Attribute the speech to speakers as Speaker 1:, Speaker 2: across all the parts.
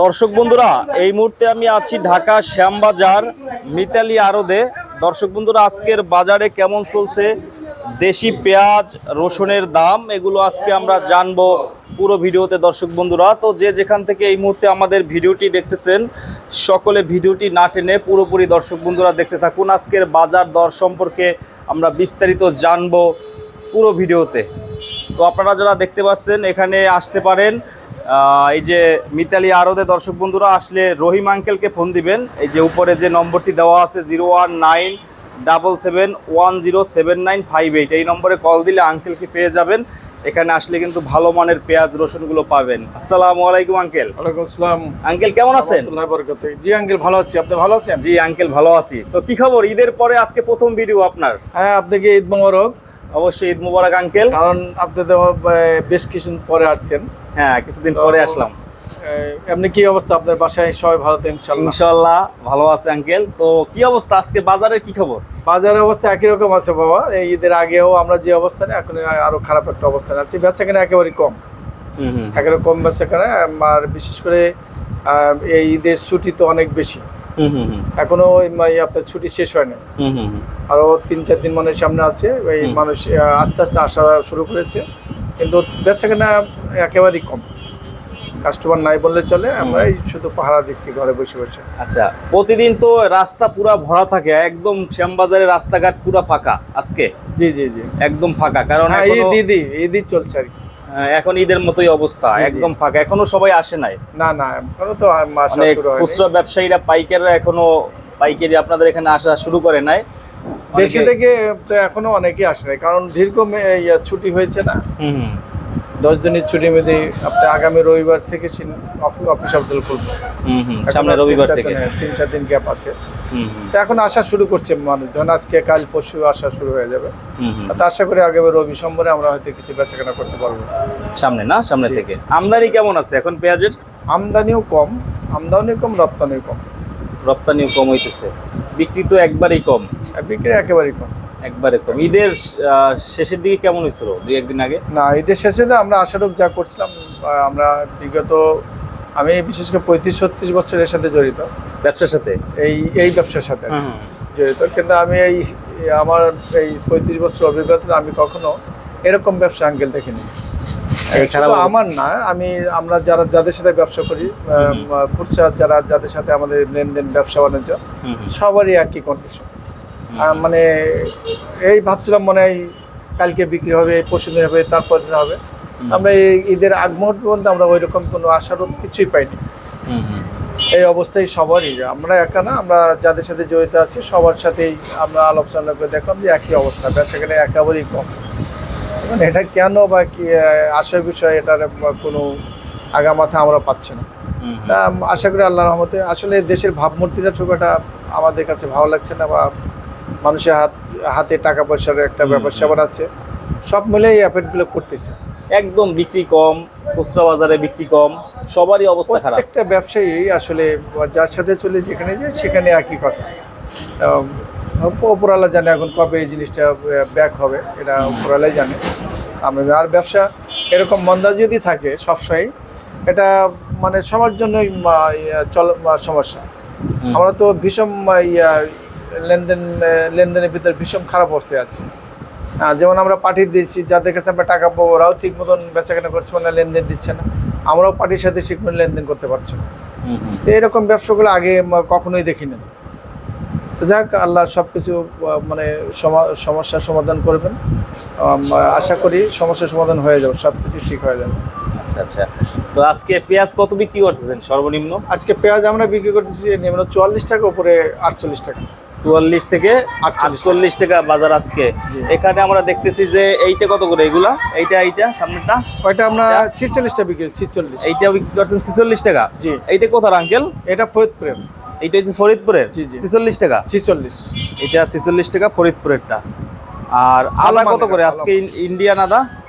Speaker 1: দর্শক বন্ধুরা, এই মুহূর্তে আমি আছি ঢাকা শ্যামবাজার মিতালি আরদে। দর্শক বন্ধুরা, আজকের বাজারে কেমন চলছে? দেশি পেঁয়াজ, রসুনের দাম, এগুলো আজকে আমরা জানব পুরো ভিডিওতে দর্শক বন্ধুরা। তো যে যেখান থেকে এই মুহূর্তে আমাদের ভিডিওটি দেখতেছেন, সকলে ভিডিওটি না টেনে পুরোপুরি দর্শক বন্ধুরা দেখতে থাকুন। আজকের বাজার দর সম্পর্কে আমরা বিস্তারিত জানব পুরো ভিডিওতে। তো আপনারা যারা দেখতে পাচ্ছেন, এখানে আসতে পারেন। এই যে মিতালি আরদে দর্শক বন্ধুরা আসলে রহিম আঙ্কেলকে ফোন দিবেন। এই যে উপরে যে নম্বরটি দেওয়া আছে zero one nine double seven one zero seven nine five eight এই নম্বরে কল দিলে আঙ্কেলকে পেয়ে যাবেন। এখানে আসলে কিন্তু ভালো মানের পেঁয়াজ রসুনগুলো পাবেন। আসসালামু আলাইকুম আঙ্কেল।
Speaker 2: ওয়ালাইকুম আসসালাম।
Speaker 1: আঙ্কেল কেমন আছেন?
Speaker 2: জি আঙ্কেল ভালো আছি। আপনি ভালো আছেন?
Speaker 1: জি আঙ্কেল ভালো আছি। তো কি খবর? ঈদের পরে আজকে প্রথম ভিডিও আপনার?
Speaker 2: হ্যাঁ আপনাকে ঈদ মোবারক।
Speaker 1: অবশ্যই ঈদ মুবারক আঙ্কেল।
Speaker 2: কারণ আপনি তো বেশ কিছুদিন পরে আসছেন।
Speaker 1: হ্যাঁ কিছুদিন পরে আসলাম।
Speaker 2: এমনি কি অবস্থা আপনার বাসায়? সবাই ভালো তো ইনশাল্লাহ
Speaker 1: ইনশাল্লাহ ভালো আছে আঙ্কেল। তো কি অবস্থা আজকে? বাজারের কি খবর?
Speaker 2: বাজারের অবস্থা একই রকম আছে বাবা। এই ঈদের আগেও আমরা যে অবস্থানে এখন আরও খারাপ একটা অবস্থানে আছি। বেচা কেনা একেবারে কম।
Speaker 1: হুম হুম।
Speaker 2: একেবারে কম বেচা কেনা আর বিশেষ করে এই ঈদের ছুটি তো অনেক বেশি। এখনও এই এই আপনার ছুটি শেষ হয়নি।
Speaker 1: হুম হুম হুম।
Speaker 2: আরও তিন চার দিন মনে হয় সামনে আছে এই মানুষ আস্তে আস্তে আসা শুরু করেছে। কিন্তু বেচা কেনা একেবারেই কম। কাস্টমার নাই বললে চলে আমরা এই শুধু পাহারা দিচ্ছি ঘরে বসে বসে।
Speaker 1: আচ্ছা প্রতিদিন তো রাস্তা পুরা ভরা থাকে একদম শ্যামবাজারের রাস্তাঘাট পুরা ফাঁকা আজকে।
Speaker 2: জি জি জি।
Speaker 1: একদম ফাঁকা কারণ এখনো-
Speaker 2: ঈদ ঈদই চলছে আর কি।
Speaker 1: এখন ঈদের মতোই অবস্থা। একদম ফাঁকা এখনও সবাই আসে নাই?
Speaker 2: না না এখনও তো
Speaker 1: মানে খুচরা ব্যবসায়ীরা পাইকাররা এখনও পাইকারি আপনাদের এখানে আসা শুরু করে নাই।
Speaker 2: দেশে থেকে তো এখনও অনেকেই আসে নাই কারণ দীর্ঘ ছুটি হয়েছে না।
Speaker 1: হুম।
Speaker 2: দশ দিনের ছুটির মধ্যে আপনি আগামী রবিবার থেকে অফিস আব্দুল করব।
Speaker 1: হুম হুম সামনে রবিবার থেকে।
Speaker 2: তিন চার দিন গ্যাপ আছে।
Speaker 1: হুম হুম।
Speaker 2: তো এখন আসা শুরু করছে মানুষ যখন আজকে কাল পরশু আসা শুরু হয়ে যাবে।
Speaker 1: হুম হুম।
Speaker 2: আশা করি আগামী রবি সোমবারে আমরা হয়তো কিছু বেচাকেনা করতে পারব।
Speaker 1: সামনে না? সামনে থেকে। আমদানি কেমন আছে এখন পেঁয়াজের?
Speaker 2: আমদানিও কম। আমদানিও কম রপ্তানিও কম।
Speaker 1: রপ্তানিও কম হইতেছে। বিক্রি তো একবারেই কম।
Speaker 2: বিক্রি একেবারেই কম।
Speaker 1: একবারে কম ঈদের শেষের দিকে কেমন হয়েছিল? দুই একদিন আগে?
Speaker 2: না ঈদের শেষে তো আমরা আশারূপ যা করছিলাম আমরা বিগত আমি বিশেষ করে পঁয়ত্রিশ ছত্রিশ বছরের সাথে জড়িত।
Speaker 1: ব্যবসার সাথে?
Speaker 2: এই এই ব্যবসার সাথে জড়িত কিন্তু আমি এই আমার এই পঁয়ত্রিশ বছর অভিজ্ঞতা আমি কখনো এরকম ব্যবসা আঙ্কেল দেখিনি। আমার না আমি আমরা যারা যাদের সাথে ব্যবসা করি খুচরা যারা যাদের সাথে আমাদের লেনদেন ব্যবসা বাণিজ্য সবারই একই কন্ডিশন মানে এই ভাবছিলাম মনে হয় কালকে বিক্রি হবে পরশু দিন হবে তারপর দিন হবে। আমরা এই ঈদের আগ মুহূর্ত পর্যন্ত আমরা ওই রকম কোনো আশারূপ কিছুই পাইনি। এই অবস্থায় সবারই আমরা একা না আমরা যাদের সাথে জড়িত আছি সবার সাথেই আমরা আলোচনা করে দেখলাম যে একই অবস্থা সেখানে একেবারেই কম। মানে এটা কেন বা কি আশার বিষয় এটার কোনো আগামাথা আমরা পাচ্ছি না। আশা করি আল্লাহ রহমতে আসলে দেশের ভাবমূর্তিটা ছোটটা আমাদের কাছে ভালো লাগছে না বা মানুষের হাত হাতে টাকা পয়সার একটা ব্যাপার স্যাপার আছে। সব মিলে এই অ্যাপেটগুলো করতেছে।
Speaker 1: একদম বিক্রি কম খুচরা বাজারে বিক্রি কম সবারই অবস্থা খারাপ।
Speaker 2: একটা ব্যবসায়ী আসলে যার সাথে চলে যেখানে যায় সেখানে একই কথা। উপরালা জানে এখন কবে এই জিনিসটা ব্যাক হবে এটা উপরালাই জানে। আমি আর ব্যবসা এরকম মন্দা যদি থাকে সবসময় এটা মানে সবার জন্যই চল সমস্যা। আমরা তো ভীষণ ইয়া লেনদেন লেনদেনের ভিতরে ভীষণ খারাপ অবস্থায় আছে। যেমন আমরা পাঠিয়ে দিচ্ছি যাদের কাছে আমরা টাকা পাবো ওরাও ঠিক মতন বেচাকেনা করছে মানে লেনদেন দিচ্ছে না। আমরাও পার্টির সাথে ঠিক মতো লেনদেন করতে পারছি না। এরকম ব্যবসাগুলো আগে কখনোই দেখিনি। তো যাক আল্লাহ সব কিছু মানে সমা- সমস্যার সমাধান করবেন। আশা করি সমস্যার সমাধান হয়ে যাবে সব কিছু ঠিক হয়ে যাবে।
Speaker 1: আচ্ছা আচ্ছা। তো আজকে পেঁয়াজ কত বিক্রি করতেছেন সর্বনিম্ন?
Speaker 2: আজকে পেঁয়াজ আমরা বিক্রি করতেছি নিম্ন চুয়াল্লিশ টাকা উপরে আটচল্লিশ টাকা।
Speaker 1: চুয়াল্লিশ থেকে আটচল্লিশ টাকা। বাজার আজকে। এখানে আমরা দেখতেছি যে এইটা কত করে এগুলা? এইটা এইটা সামনেটা
Speaker 2: ওইটা আমরা ছিচল্লিশটা বিক্রি ছিচল্লিশ।
Speaker 1: এইটা বিক্রি করছেন ছিচল্লিশ টাকা?
Speaker 2: জি।
Speaker 1: এইটা কোথার আঙ্কেল
Speaker 2: এটা ফরিদপুরের।
Speaker 1: এইটা হচ্ছে ফরিদপুরের। ছিচল্লিশ টাকা?
Speaker 2: ছিচল্লিশ।
Speaker 1: এটা ছিচল্লিশ টাকা ফরিদপুরেরটা। আর আদা কত করে? আজকে ইন্ডিয়ান আদা?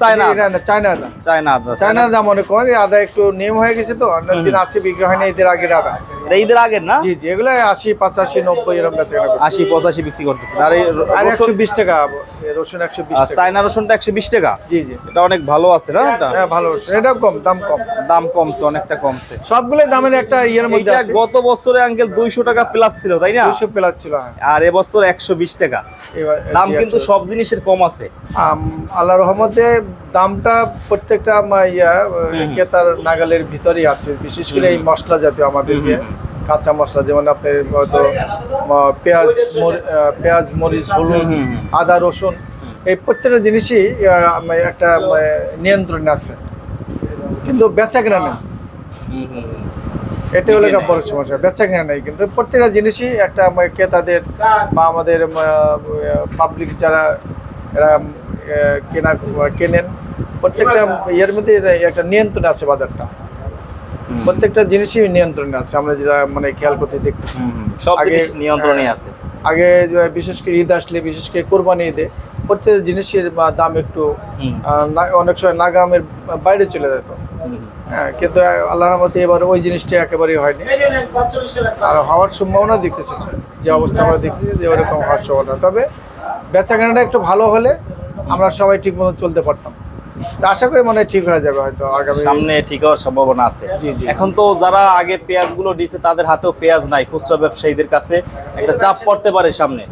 Speaker 1: চায়না
Speaker 2: চায়না
Speaker 1: চায়না
Speaker 2: চায়না দাম অনেক কম আদা একটু নিয়ম হয়ে গেছে তো আগের আদা।
Speaker 1: এটা ঈদের আগের না?
Speaker 2: জি জি এগুলো আশি পাঁচাশি নব্বই এরকম
Speaker 1: আশি পঁচাশি বিক্রি আর রসুন
Speaker 2: একশো বিশ টাকা রসুন একশো বিশ
Speaker 1: চায়না রসুনটা একশো বিশ টাকা?
Speaker 2: জি জি।
Speaker 1: এটা অনেক ভালো আছে না এটা?
Speaker 2: হ্যাঁ ভালো কম দাম কম।
Speaker 1: দাম কমছে অনেকটা কমছে।
Speaker 2: সবগুলোই দামের একটা ইয়ের মধ্যে
Speaker 1: গত বছরে আঙ্কেল দুইশো টাকা প্লাস ছিল তাই না?
Speaker 2: প্লাস ছিল হ্যাঁ।
Speaker 1: আর এবছর একশো বিশ টাকা। দাম কিন্তু সব জিনিসের কম আছে।
Speaker 2: আল্লাহ রহমতে দামটা প্রত্যেকটা ইয়া ক্রেতার নাগালের ভিতরেই আছে। বিশেষ করে এই মশলা জাতীয় আমাদের যে কাঁচা মশলা যেমন আপনার হয়তো পেঁয়াজ পেঁয়াজ মরিচ হলুদ আদা রসুন এই প্রত্যেকটা জিনিসই একটা নিয়ন্ত্রণে আছে। কিন্তু বেচা কেনা নেই। এটা হলো বড় সমস্যা। বেচা কেনা নেই। কিন্তু প্রত্যেকটা জিনিসই একটা ক্রেতাদের বা আমাদের পাবলিক যারা এরা কেনা কেনেন। প্রত্যেকটা ইয়ের মধ্যে একটা নিয়ন্ত্রণ আছে বাজারটা। প্রত্যেকটা জিনিসই নিয়ন্ত্রণে আছে আমরা যেটা মানে খেয়াল করতে দেখতেছি।
Speaker 1: সব
Speaker 2: আগে-
Speaker 1: নিয়ন্ত্রণে আছে।
Speaker 2: আগে বিশেষ করে ঈদ আসলে বিশেষ করে কোরবানি ঈদে প্রত্যেক জিনিসের দাম একটু অনেক সময় নাগামের বাইরে চলে যেত। হ্যাঁ কিন্তু আল্লাহর মতে এবার ওই জিনিসটা একেবারেই হয়নি। আর হওয়ার সম্ভাবনা দেখতেছি। যে অবস্থা আমরা দেখতেছি যে ওরকম হওয়ার সম্ভাবনা। তবে বেচা কেনাটা একটু ভালো হলে আমরা সবাই ঠিক মতো চলতে পারতাম। আশা করি মনে ঠিক হয়ে যাবে হয়তো আগামী
Speaker 1: সামনে ঠিক হওয়ার সম্ভাবনা আছে।
Speaker 2: জি, জি।
Speaker 1: এখন তো যারা আগে পেঁয়াজগুলো দিছে তাদের হাতেও পেঁয়াজ নাই খুচরা ব্যবসায়ীদের কাছে একটা চাপ পড়তে পারে সামনে।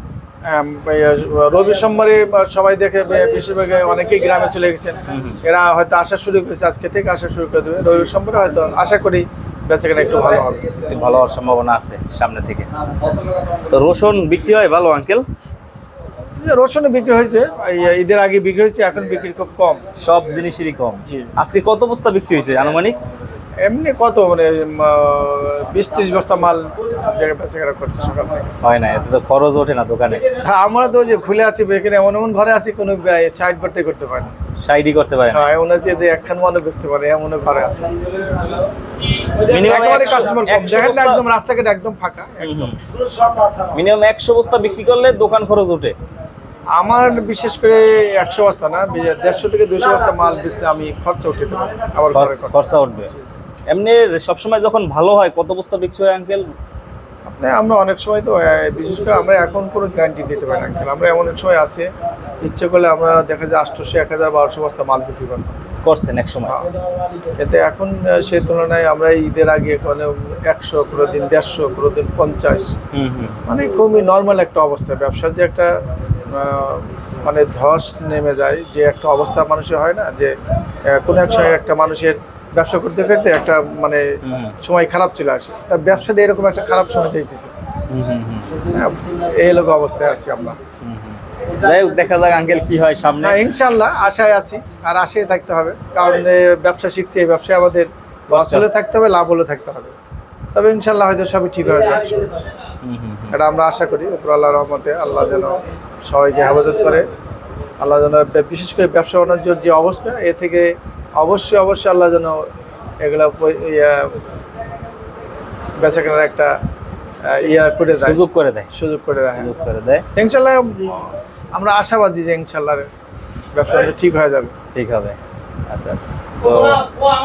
Speaker 2: রবি সোমবারে সবাই দেখে বেশিরভাগ অনেকেই গ্রামে চলে গেছেন। এরা হয়তো আসা শুরু করেছে আজকে থেকে আসা শুরু করে দেবে। রবি সোমবারে হয়তো আশা করি বেচা কেনা একটু ভালো হবে।
Speaker 1: একটু ভালো হওয়ার সম্ভাবনা আছে সামনে থেকে। তো রসুন বিক্রি হয় ভালো আঙ্কেল?
Speaker 2: রসুনও বিক্রি হয়েছে ঈদের আগে বিক্রি হয়েছে এখন বিক্রি খুব কম।
Speaker 1: সব জিনিসেরই কম। আজকে কত বস্তা বিক্রি হয়েছে আনুমানিক?
Speaker 2: এমনি কত মানে বিশ ত্রিশ বস্তা মাল জায়গায় করছে সকাল থেকে।
Speaker 1: হয় না এতে তো খরচ ওঠে না দোকানে।
Speaker 2: হ্যাঁ আমরা তো ওই যে খুলে আছি এখানে এমন এমন ঘরে আছি কোনো সাইড বারটাই করতে পারি না।
Speaker 1: সাইডই করতে পারে
Speaker 2: হ্যাঁ এমন আছে যে একখান মানুষ বেচতে পারে এমন ঘরে আছে।
Speaker 1: মিনিমাম
Speaker 2: একেবারে কাস্টমার কম। দেখেন না একদম রাস্তাঘাট একদম ফাঁকা একদম।
Speaker 1: মিনিমাম একশো বস্তা বিক্রি করলে দোকান খরচ ওঠে।
Speaker 2: আমার বিশেষ করে একশো বস্তা না দেড়শো থেকে দুশো বস্তা মাল বেচলে আমি খরচা উঠে পারি আবার
Speaker 1: খরচা। উঠবে। এমনি সবসময় যখন ভালো হয় কত বস্তা বিক্রি হয় আঙ্কেল
Speaker 2: আপনি আমরা অনেক সময় তো বিশেষ করে আমরা এখন কোনো গ্যারান্টি দিতে পারি না কারণ আমরা এমন এক সময় আছে ইচ্ছে করলে আমরা দেখা যায় আটশোশো এক হাজার বারোশো বস্তা মাল বিক্রি করতাম।
Speaker 1: করছেন এক সময়?
Speaker 2: এতে এখন সে তুলনায় আমরা ঈদের আগে মানে একশো কোনো দিন দেড়শো কোনো দিন পঞ্চাশ। মানে খুবই নর্মাল একটা অবস্থা। ব্যবসার যে একটা মানে ধস নেমে যায় যে একটা অবস্থা মানুষের হয় না যে কোনো এক সময় একটা মানুষের ব্যবসা করতে করতে একটা মানে সময় খারাপ চলে আসে। তা ব্যবসাটা এরকম একটা খারাপ সময় চাইতেছে হ্যাঁ, এই লোক অবস্থায় আছি আমরা।
Speaker 1: যাই হোক দেখা যাক আঙ্কেল কি হয় সামনে।
Speaker 2: ইনশাল্লাহ আশায় আছি আর আশায় থাকতে হবে। কারণ ব্যবসা শিখছি এই ব্যবসায় আমাদের লস হলে থাকতে হবে লাভ হলে থাকতে হবে। তবে ইনশাল্লাহ হয়তো সবই ঠিক হয়ে যাবে।
Speaker 1: হুম।
Speaker 2: এটা আমরা আশা করি উপর আল্লাহ রহমতে আল্লাহ যেন সবাইকে হেফাজত করে। আল্লাহ যেন বিশেষ করে ব্যবসা বাণিজ্যর যে অবস্থা এ থেকে অবশ্যই অবশ্যই আল্লাহ যেন এগুলো ইয়া বেচা কেনার একটা ইয়া করে দেয়।
Speaker 1: সুযোগ করে দেয়।
Speaker 2: সুযোগ করে দেয়।
Speaker 1: সুযোগ করে দেয়।
Speaker 2: ইনশাল্লাহ আমরা আশাবাদী যে ইনশাল্লাহ ব্যবসা ঠিক হয়ে যাবে।
Speaker 1: ঠিক হবে। আচ্ছা আচ্ছা। তো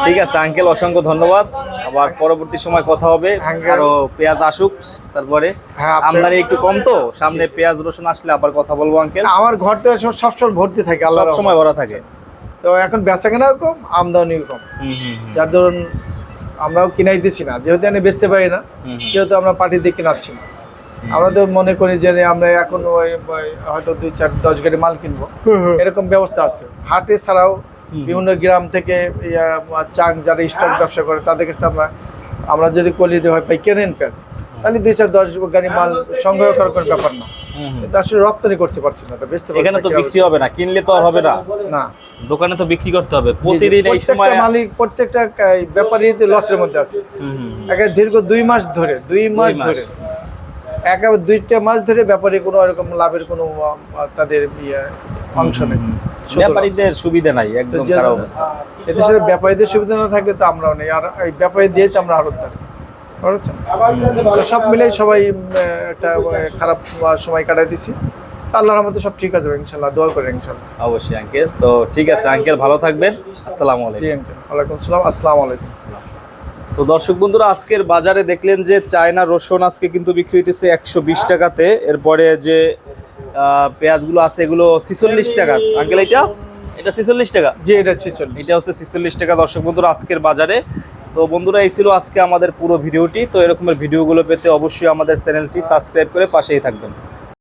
Speaker 1: ঠিক আছে আঙ্কেল অসংখ্য ধন্যবাদ। আবার পরবর্তী সময় কথা হবে। আরও পেঁয়াজ আসুক তারপরে।
Speaker 2: হ্যাঁ,
Speaker 1: আমদানি একটু কম তো সামনে পেঁয়াজ রসুন আসলে আবার কথা বলব আঙ্কেল
Speaker 2: আমার ঘর তো সবসময় ভর্তি থাকে আল্লাহ
Speaker 1: সব সময় ভরা থাকে।
Speaker 2: তো এখন বেচা কেনাও কম আমদানিও কম।
Speaker 1: হুম হুম হুম।
Speaker 2: যার ধরুন আমরাও কিনাই দিচ্ছি না যেহেতু আমি বেচতে পারি না। সেহেতু আমরা পার্টি দিয়ে কিনাচ্ছি না। আমরা তো মনে করি যে আমরা এখন ওই ওই হয়তো দুই চার দশ গাড়ি মাল কিনবো। এরকম ব্যবস্থা আছে। হাটে ছাড়াও বিভিন্ন গ্রাম থেকে চাং যারা স্টক ব্যবসা করে তাদের কাছে আমরা আমরা যদি কলি দিয়ে হয় পাই কেনেন পেঁয়াজ? তাহলে দুই চার দশ গাড়ি মাল সংগ্রহ করার কোনো ব্যাপার না। আসলে রপ্তানি করতে পারছি না বেচতে
Speaker 1: এখানে তো বিক্রি হবে না কিনলে তো আর হবে না।
Speaker 2: না।
Speaker 1: দোকানে তো বিক্রি করতে হবে প্রতিদিন এই সময়
Speaker 2: মালিক প্রত্যেকটা ব্যাপারী লসের মধ্যে আছে। একেবারে দীর্ঘ দুই মাস ধরে দুই মাস। ধরে। একেবারে দুইটা মাস ধরে ব্যাপারে কোনো এরকম লাভের কোনো তাদের ইয়ে অংশ নেই।
Speaker 1: ব্যাপারীদের সুবিধা নাই একদম খারাপ অবস্থা।
Speaker 2: সাথে ব্যাপারীদের সুবিধা না থাকলে তো আমরাও নেই আর এই ব্যাপারী দিয়ে আমরা তো সব মিলে সবাই একটা খারাপ সময় কাটাই দিছি। আল্লাহর রহমতে সব ঠিক আছে ইনশাল্লাহ দোয়া করে ইনশাল্লাহ।
Speaker 1: অবশ্যই আঙ্কেল। তো ঠিক আছে আঙ্কেল ভালো থাকবেন। আসসালামু আলাইকুম।
Speaker 2: আঙ্কেল। ওয়ালাইকুম আসসালাম আসসালামু আলাইকুম।
Speaker 1: তো দর্শক বন্ধুরা আজকের বাজারে দেখলেন যে চায়না রসুন আজকে কিন্তু বিক্রি হইতেছে একশো বিশ টাকাতে। এরপরে যে পেঁয়াজগুলো আছে এগুলো ছিচল্লিশ টাকা। আঙ্কেল এটা? এটা ছিচল্লিশ টাকা।
Speaker 2: জি এটা ছিচল্লিশ।
Speaker 1: এটা হচ্ছে ছিচল্লিশ টাকা। দর্শক বন্ধুরা আজকের বাজারে। তো বন্ধুরা এই ছিল আজকে আমাদের পুরো ভিডিওটি। তো এরকমের ভিডিওগুলো পেতে অবশ্যই আমাদের চ্যানেলটি সাবস্ক্রাইব করে পাশেই থাকবেন।